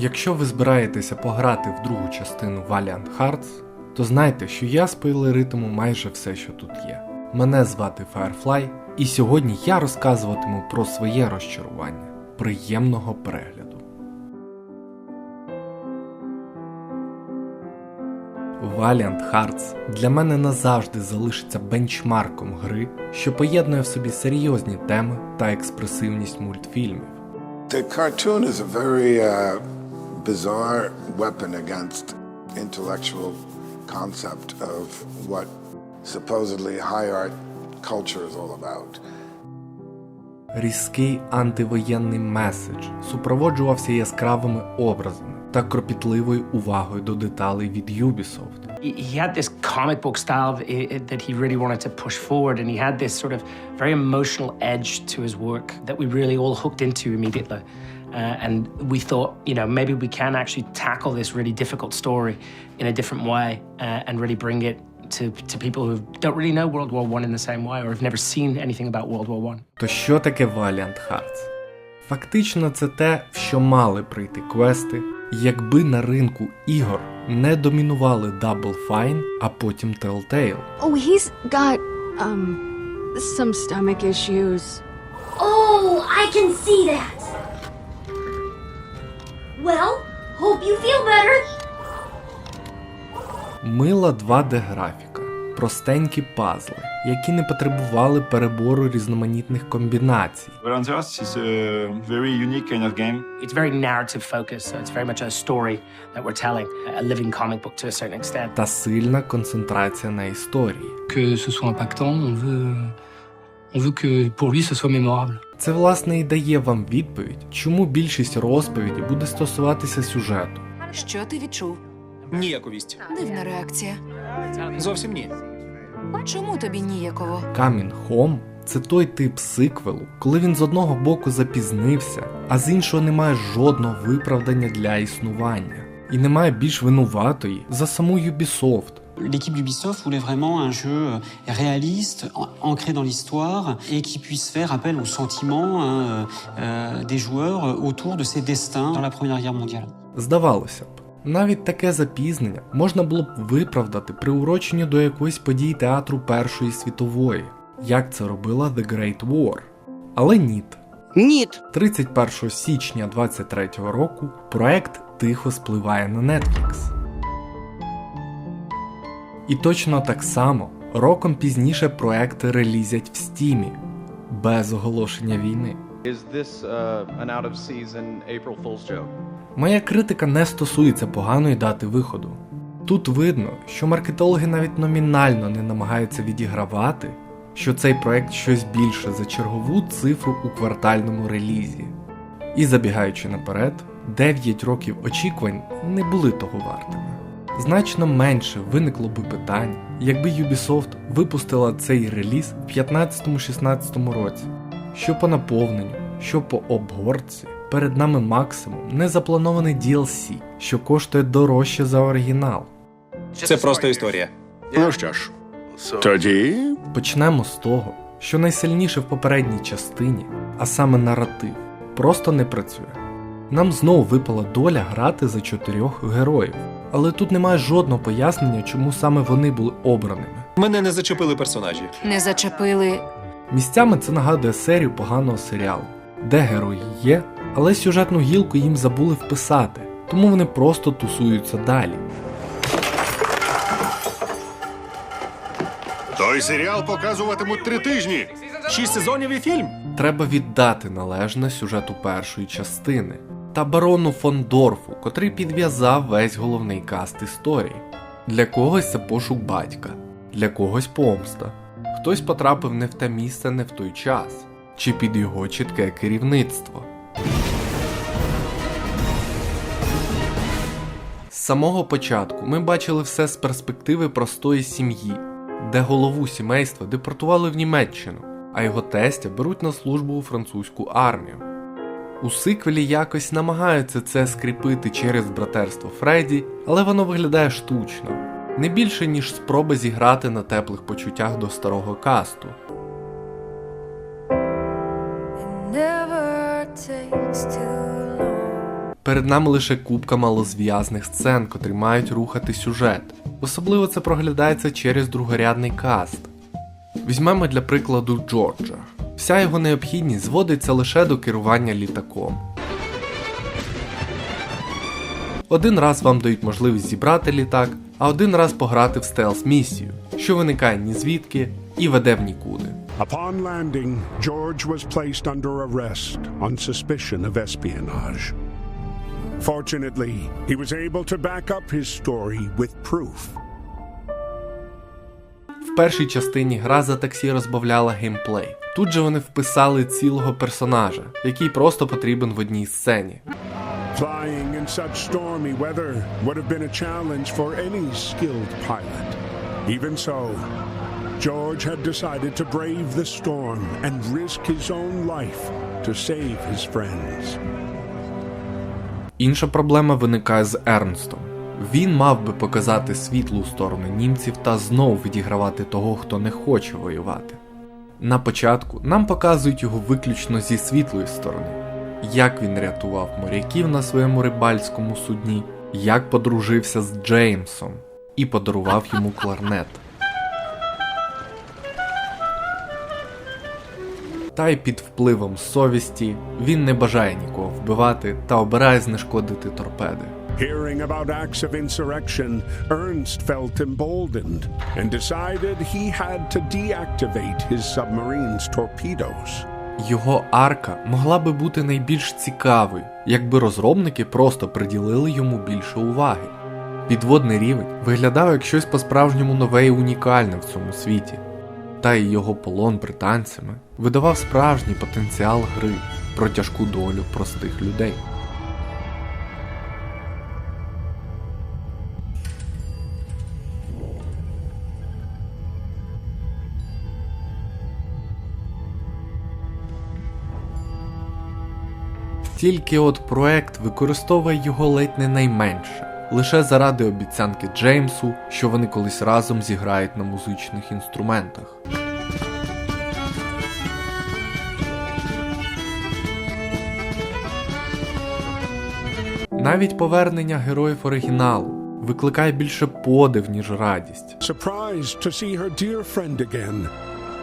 Якщо ви збираєтеся пограти в другу частину Valiant Hearts, то знайте, що я спойлеритиму майже все, що тут є. Мене звати Firefly, і сьогодні я розказуватиму про своє розчарування. Приємного перегляду. Valiant Hearts для мене назавжди залишиться бенчмарком гри, що поєднує в собі серйозні теми та експресивність мультфільмів. The cartoon is a very uh, bizarre weapon against intellectual concept of what supposedly high art culture is all about. Різкий антивоєнний меседж супроводжувався яскравими образами та кропітливою увагою до деталей від Ubisoft. he he had this comic book style i- i- that he really wanted to push forward, and he had this sort of very emotional edge to his work that we really all hooked into immediately. Uh, and we thought, you know, maybe we can actually tackle this really difficult story in a different way uh, and really bring it to, to people who don't really know World War One in the same way or have never seen anything about World War One. То що таке Valiant Hearts? Фактично, це те, в що мали прийти квести, якби на ринку ігор не домінували Double Fine, а потім Telltale. Oh, he's got, um, some stomach issues. Oh, I can see that. Well, hope you feel better. Мила 2D графіка, простенькі пазли, які не потребували перебору різноманітних комбінацій. Valiant is a very unique kind of game. It's very narrative focused, so it's very much a story that we're telling, a living comic book to a certain extent. та сильна концентрація на історії. que ce soit impactant, on veut, on veut que pour lui ce soit mémorable. Це власне і дає вам відповідь, чому більшість розповіді буде стосуватися сюжету. Що ти відчув? Ніяковість. Дивна реакція. Зовсім ні. Чому тобі ніяково? Coming Home – це той тип сиквелу, коли він з одного боку запізнився, а з іншого немає жодного виправдання для існування. І немає більш винуватої за саму Ubisoft. L'équipe d'Ubisoft voulait vraiment un jeu réaliste, ancré dans l'histoire, et qui puisse faire appel aux sentiments hein, euh, euh, des joueurs autour de ces destins dans la Première Guerre mondiale. Здавалося б, навіть таке запізнення можна було б виправдати приуроченню до якоїсь події театру Першої світової, як це робила The Great War. Але ніт. Ніт. 31 січня 23-го року проект тихо спливає на Netflix. І точно так само роком пізніше проекти релізять в Стімі без оголошення війни. Is this uh, an out of season April Fool's joke? Моя критика не стосується поганої дати виходу. Тут видно, що маркетологи навіть номінально не намагаються відігравати, що цей проект щось більше за чергову цифру у квартальному релізі. І забігаючи наперед, 9 років очікувань не були того вартими. Значно менше виникло би питань, якби Ubisoft випустила цей реліз в 15-16 році. Що по наповненню, що по обгорці, перед нами максимум незапланований DLC, що коштує дорожче за оригінал. Це просто історія. Ну що ж, тоді Почнемо з того, що найсильніше в попередній частині, а саме наратив, просто не працює. Нам знову випала доля грати за чотирьох героїв, але тут немає жодного пояснення, чому саме вони були обраними. Мене не зачепили персонажі. Не зачепили. Місцями це нагадує серію поганого серіалу, де герої є, але сюжетну гілку їм забули вписати, тому вони просто тусуються далі. той серіал показуватимуть три тижні. Шість сезонів і фільм. Треба віддати належне сюжету першої частини та барону фон Дорфу, котрий підв'язав весь головний каст історії. Для когось це пошук батька, для когось помста. Хтось потрапив не в те місце, не в той час, чи під його чітке керівництво. З самого початку ми бачили все з перспективи простої сім'ї, де голову сімейства депортували в Німеччину, а його тестя беруть на службу у французьку армію. У сиквелі якось намагаються це скріпити через братерство Фредді, але воно виглядає штучно, не більше ніж спроба зіграти на теплих почуттях до старого касту. перед нами лише купка малозв'язних сцен, котрі мають рухати сюжет. Особливо це проглядається через другорядний каст. Візьмемо для прикладу Джорджа. Вся його необхідність зводиться лише до керування літаком. Один раз вам дають можливість зібрати літак, а один раз пограти в стелс місію, що виникає ні звідки і веде в нікуди. Upon landing, George was placed under arrest on suspicion of espionage. Fortunately, he was able to back up his story with proof. В першій частині гра за таксі розбавляла геймплей. Тут же вони вписали цілого персонажа, який просто потрібен в одній сцені. Flying in such stormy weather would have been a challenge for any skilled pilot. Even so, George had decided to brave the storm and risk his own life to save his friends. Інша проблема виникає з Ернстом. Він мав би показати світлу сторону німців та знов відігравати того, хто не хоче воювати. На початку нам показують його виключно зі світлої сторони, як він рятував моряків на своєму рибальському судні, як подружився з Джеймсом і подарував йому кларнет. Та й під впливом совісті він не бажає нікого вбивати та обирає знешкодити торпеди. Hearing about acts of insurrection, Ernst felt emboldened and decided he had to deactivate his submarine's torpedoes. Його арка могла би бути найбільш цікавою, якби розробники просто приділили йому більше уваги. Підводний рівень виглядав як щось по-справжньому нове і унікальне в цьому світі. Та й його полон британцями видавав справжній потенціал гри про тяжку долю простих людей. Тільки от проект використовує його ледь не найменше, лише заради обіцянки Джеймсу, що вони колись разом зіграють на музичних інструментах. Навіть повернення героїв оригіналу викликає більше подив, ніж радість. Surprised to see her dear friend again,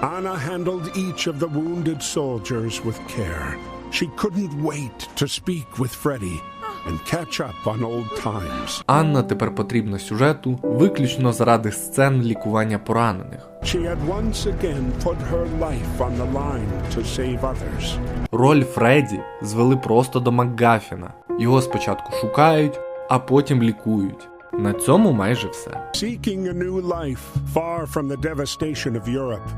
Anna handled each of the wounded soldiers with care. She couldn't wait to speak with Freddy and catch up on old times. Анна тепер потрібна сюжету виключно заради сцен лікування поранених. She had once again put her life on the line to save others. Роль Фредді звели просто до Макгафіна. Його спочатку шукають, а потім лікують. На цьому майже все. Seeking a new life far from the devastation of Europe,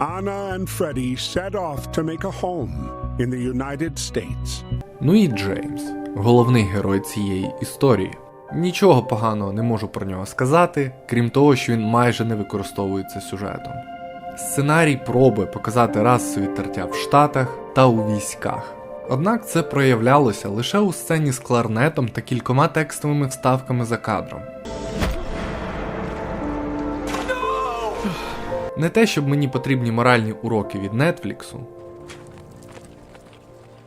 Anna and Freddy set off to make a home in the United States. Ну і Джеймс, головний герой цієї історії. Нічого поганого не можу про нього сказати, крім того, що він майже не використовується сюжетом. Сценарій пробує показати расові тертя в Штатах та у військах. Однак це проявлялося лише у сцені з кларнетом та кількома текстовими вставками за кадром. Не те, щоб мені потрібні моральні уроки від Нетфліксу,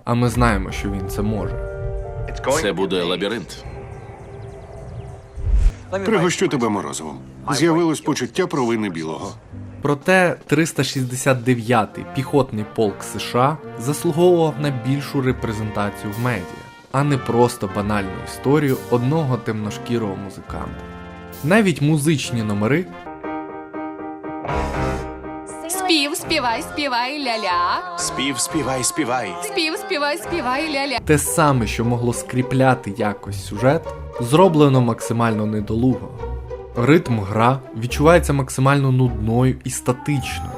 а ми знаємо, що він це може. Це буде лабіринт. Пригощу тебе морозивом. З'явилось почуття провини білого. Проте 369-й піхотний полк США заслуговував на більшу репрезентацію в медіа, а не просто банальну історію одного темношкірого музиканта. Навіть музичні номери Спів, співай, співай, ля-ля. Спів, співай, співай. Спів, співай, співай, ля-ля. те саме, що могло скріпляти якось сюжет, зроблено максимально недолуго. Ритм гра відчувається максимально нудною і статичною.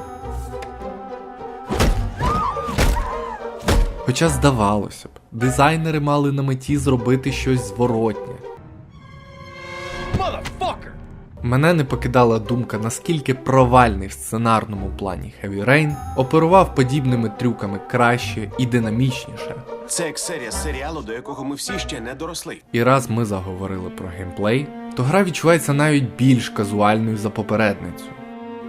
Хоча здавалося б, дизайнери мали на меті зробити щось зворотнє. Мене не покидала думка, наскільки провальний в сценарному плані Heavy Rain оперував подібними трюками краще і динамічніше. Це як серія серіалу, до якого ми всі ще не доросли. І раз ми заговорили про геймплей, то гра відчувається навіть більш казуальною за попередницю.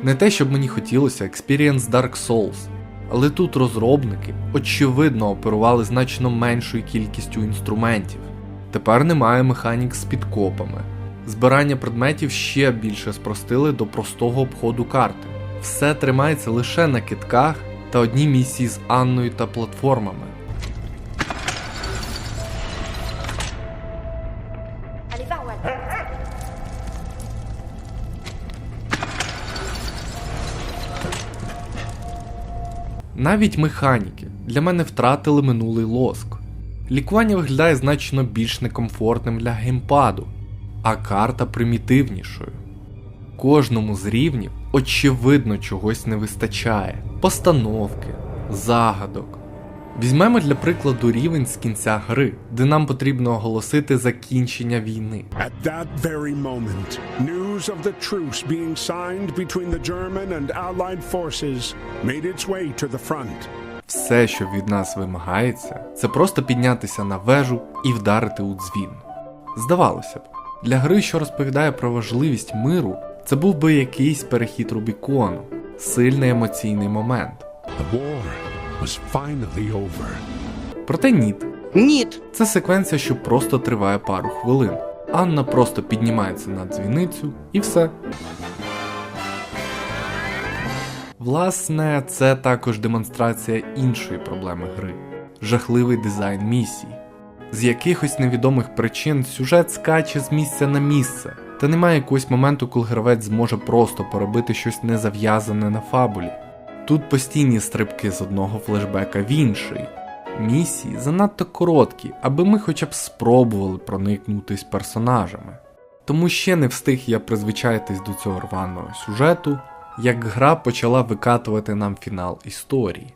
Не те, щоб мені хотілося Experience Dark Souls, але тут розробники очевидно оперували значно меншою кількістю інструментів. Тепер немає механік з підкопами. Збирання предметів ще більше спростили до простого обходу карти. Все тримається лише на китках та одній місії з Анною та платформами. Навіть механіки для мене втратили минулий лоск. Лікування виглядає значно більш некомфортним для геймпаду, а карта примітивнішою. Кожному з рівнів очевидно чогось не вистачає: постановки, загадок. Візьмемо для прикладу рівень з кінця гри, де нам потрібно оголосити закінчення війни. At that very moment, news of the truce being signed between the German and Allied forces made its way to the front. Все, що від нас вимагається, це просто піднятися на вежу і вдарити у дзвін. Здавалося б, для гри, що розповідає про важливість миру, це був би якийсь перехід Рубікону, сильний емоційний момент. The war was finally over. Проте ніт. Ніт! Це секвенція, що просто триває пару хвилин. Анна просто піднімається на дзвіницю і все. Власне, це також демонстрація іншої проблеми гри жахливий дизайн місій. З якихось невідомих причин сюжет скаче з місця на місце, та немає якогось моменту, коли гравець зможе просто поробити щось незав'язане на фабулі. Тут постійні стрибки з одного флешбека в інший. Місії занадто короткі, аби ми хоча б спробували проникнутись персонажами. Тому ще не встиг я призвичаїтись до цього рваного сюжету, як гра почала викатувати нам фінал історії.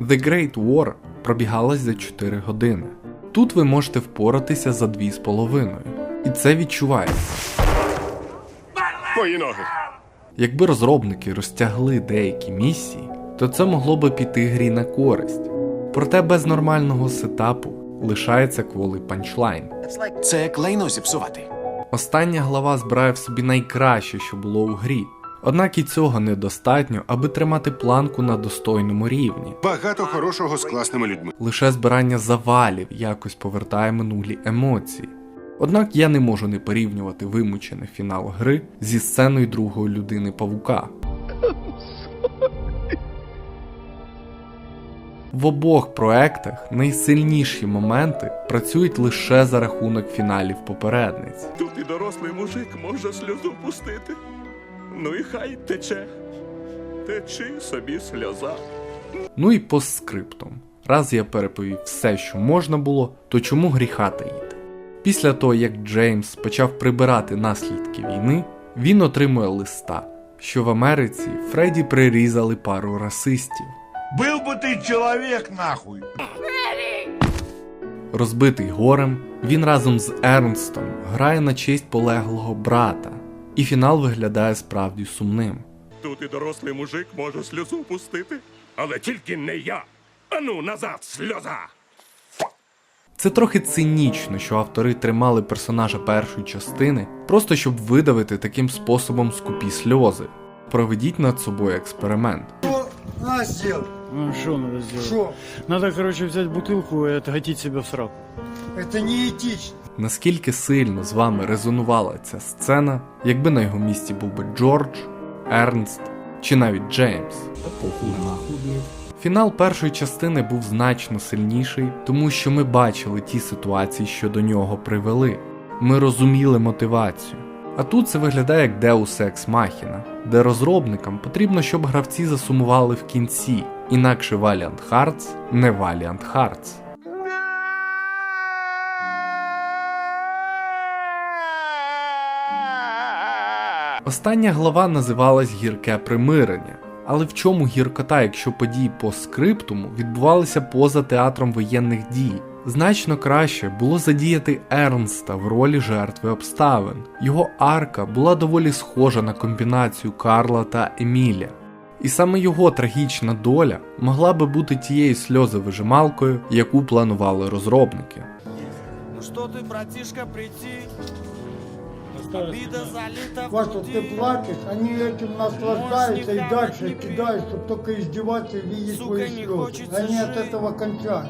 The Great War пробігалась за 4 години. Тут ви можете впоратися за 2,5. І це відчувається. Мої ноги. Якби розробники розтягли деякі місії, то це могло би піти грі на користь. Проте без нормального сетапу лишається кволий панчлайн. Це як лайно зіпсувати. Остання глава збирає в собі найкраще, що було у грі. Однак і цього недостатньо, аби тримати планку на достойному рівні. Багато хорошого з класними людьми. Лише збирання завалів якось повертає минулі емоції. Однак я не можу не порівнювати вимучений фінал гри зі сценою другої людини павука. В обох проектах найсильніші моменти працюють лише за рахунок фіналів попередниць. Тут і дорослий мужик може сльозу пустити. Ну і хай тече. Течи собі сльоза. Ну і постскриптум. Раз я переповів все, що можна було, то чому гріха таїти? Після того, як Джеймс почав прибирати наслідки війни, він отримує листа, що в Америці Фредді прирізали пару расистів. Был бы ты человек, нахуй! Розбитий горем, він разом з Ернстом грає на честь полеглого брата, і фінал виглядає справді сумним. Тут і дорослий мужик може сльозу пустити, але тільки не я. Ану, назад, сльоза! Це трохи цинічно, що автори тримали персонажа першої частини, просто щоб видавити таким способом скупі сльози. Проведіть над собою експеримент. На, сделай. Ну что надо сделать? Что? Надо, короче, взять бутылку и отгатить себя в сраку. Это не этично. Наскільки сильно з вами резонувала ця сцена, якби на його місці був би Джордж, Ернст чи навіть Джеймс. Фінал першої частини був значно сильніший, тому що ми бачили ті ситуації, що до нього привели. Ми розуміли мотивацію. А тут це виглядає як Deus Ex Machina, де розробникам потрібно, щоб гравці засумували в кінці, інакше Valiant Hearts не Valiant Hearts. Остання глава називалась Гірке примирення. Але в чому гіркота, якщо події по скриптуму відбувалися поза театром воєнних дій? Значно краще було задіяти Ернста в ролі жертви обставин. Його арка була доволі схожа на комбінацію Карла та Еміля. І саме його трагічна доля могла би бути тією сльозовижималкою, яку планували розробники. Ну что ты, братишка, прийти? Обида залита в Просто груди. ты плачешь, они этим наслаждаются и дальше кидают, чтобы только издеваться и видеть Сука, твои не слезы. хочется Они от жить. этого кончают.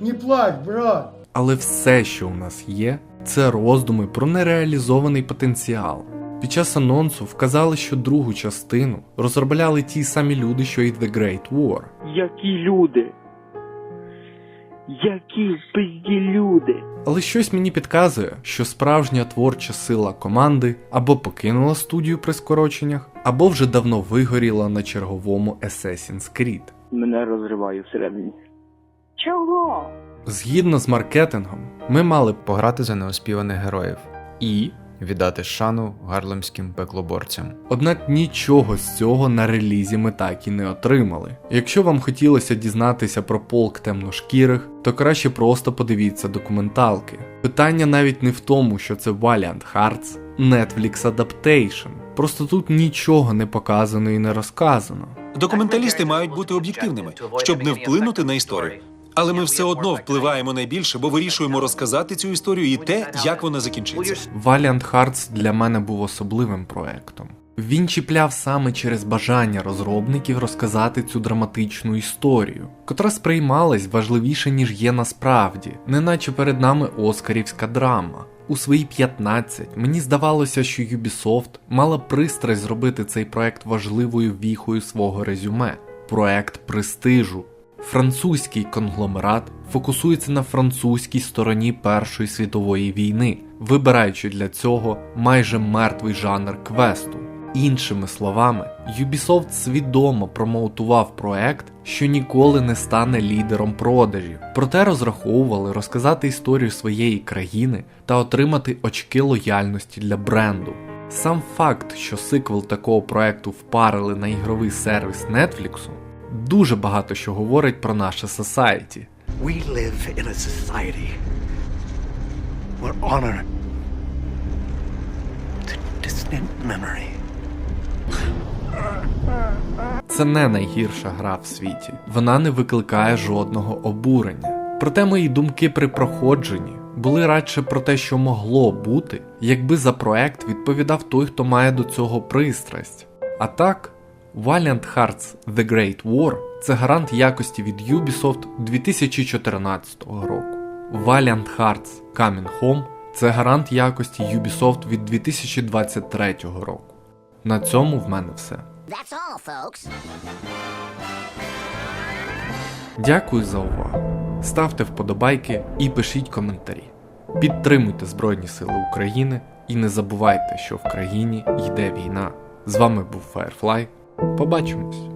Не плачь, брат. Але все, що у нас є, це роздуми про нереалізований потенціал. Під час анонсу вказали, що другу частину розробляли ті самі люди, що й The Great War. Які люди? Які в пизді люди? Але щось мені підказує, що справжня творча сила команди або покинула студію при скороченнях, або вже давно вигоріла на черговому Assassin's Creed. Мене розриває всередині. Чого? Згідно з маркетингом, ми мали б Пограти за неоспіваних героїв і віддати шану гарлемським пеклоборцям. Однак нічого з цього на релізі ми так і не отримали. Якщо вам хотілося дізнатися про полк темношкірих, то краще просто подивіться документалки. Питання навіть не в тому, що це Valiant Hearts, Netflix Adaptation. Просто тут нічого не показано і не розказано. Документалісти мають бути об'єктивними, щоб не вплинути на історію. Але ми все одно впливаємо найбільше, бо вирішуємо розказати цю історію і те, як вона закінчиться. Valiant Hearts для мене був особливим проектом. Він чіпляв саме через бажання розробників розказати цю драматичну історію, котра сприймалась важливіше, ніж є насправді, неначе перед нами оскарівська драма. У свої 15 мені здавалося, що Ubisoft мала пристрасть зробити цей проект важливою віхою свого резюме проект престижу. Французький конгломерат фокусується на французькій стороні Першої світової війни, вибираючи для цього майже мертвий жанр квесту. Іншими словами, Ubisoft свідомо промоутував проект, що ніколи не стане лідером продажів, проте розраховували розказати історію своєї країни та отримати очки лояльності для бренду. Сам факт, що сиквел такого проекту впарили на ігровий сервіс Netflix, дуже багато що говорить про наше society. We live in a society where honor is a distant memory. Це не найгірша гра в світі. Вона не викликає жодного обурення. Проте мої думки при проходженні були радше про те, що могло бути, якби за проект відповідав той, хто має до цього пристрасть. А так, Valiant Hearts The Great War це гарант якості від Ubisoft 2014 року. Valiant Hearts Coming Home це гарант якості Ubisoft від 2023 року. На цьому в мене все. That's all, folks. Дякую за увагу. Ставте вподобайки і пишіть коментарі. Підтримуйте Збройні Сили України і не забувайте, що в країні йде війна. З вами був Firefly. Побачимось!